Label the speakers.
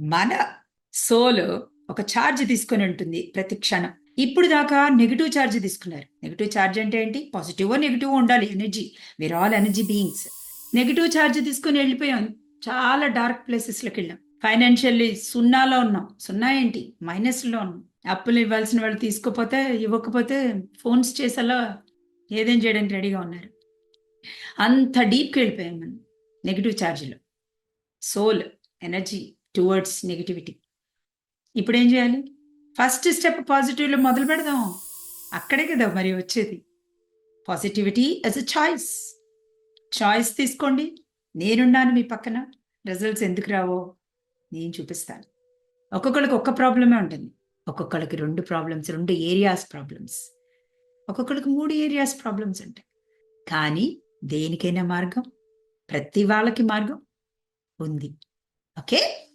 Speaker 1: మన సోల్ ఒక ఛార్జ్ తీసుకొని ఉంటుంది ప్రతి క్షణం. ఇప్పుడు దాకా నెగిటివ్ ఛార్జ్ తీసుకున్నారు. నెగిటివ్ ఛార్జ్ అంటే ఏంటి? పాజిటివ్ నెగిటివ్ ఉండాలి. Energy. We're all energy beings negative charge తీసుకొని వెళ్ళిపోయాం. చాలా డార్క్ ప్లేసెస్లోకి వెళ్ళాం. ఫైనాన్షియల్లీ సున్నాలో ఉన్నాం. సున్నా ఏంటి? మైనస్లో ఉన్నాం. అప్పులు ఇవ్వాల్సిన వాళ్ళు తీసుకోపోతే ఇవ్వకపోతే ఫోన్స్ చేసేలా ఏదేం చేయడానికి రెడీగా ఉన్నారు? అంత డీప్కి వెళ్ళిపోయాం మనం. Negative ఛార్జ్లో. Soul energy. Towards negativity ఇప్పుడు ఏం చేయాలి? ఫస్ట్ స్టెప్ పాజిటివ్లో మొదలు పెడదాం. అక్కడే కదా మరి వచ్చేది. Positivity as a choice choice తీసుకోండి. నేనున్నాను మీ పక్కన. రిజల్ట్స్ ఎందుకు రావో నేను చూపిస్తాను. ఒక్కొక్కరికి ఒక్క ప్రాబ్లమే ఉంటుంది. ఒక్కొక్కరికి రెండు ప్రాబ్లమ్స్ రెండు ఏరియాస్ ప్రాబ్లమ్స్ ఒక్కొక్కరికి మూడు ఏరియాస్ ప్రాబ్లమ్స్ ఉంటాయి. కానీ దేనికైనా మార్గం ప్రతి వాళ్ళకి మార్గం ఉంది. ఓకే?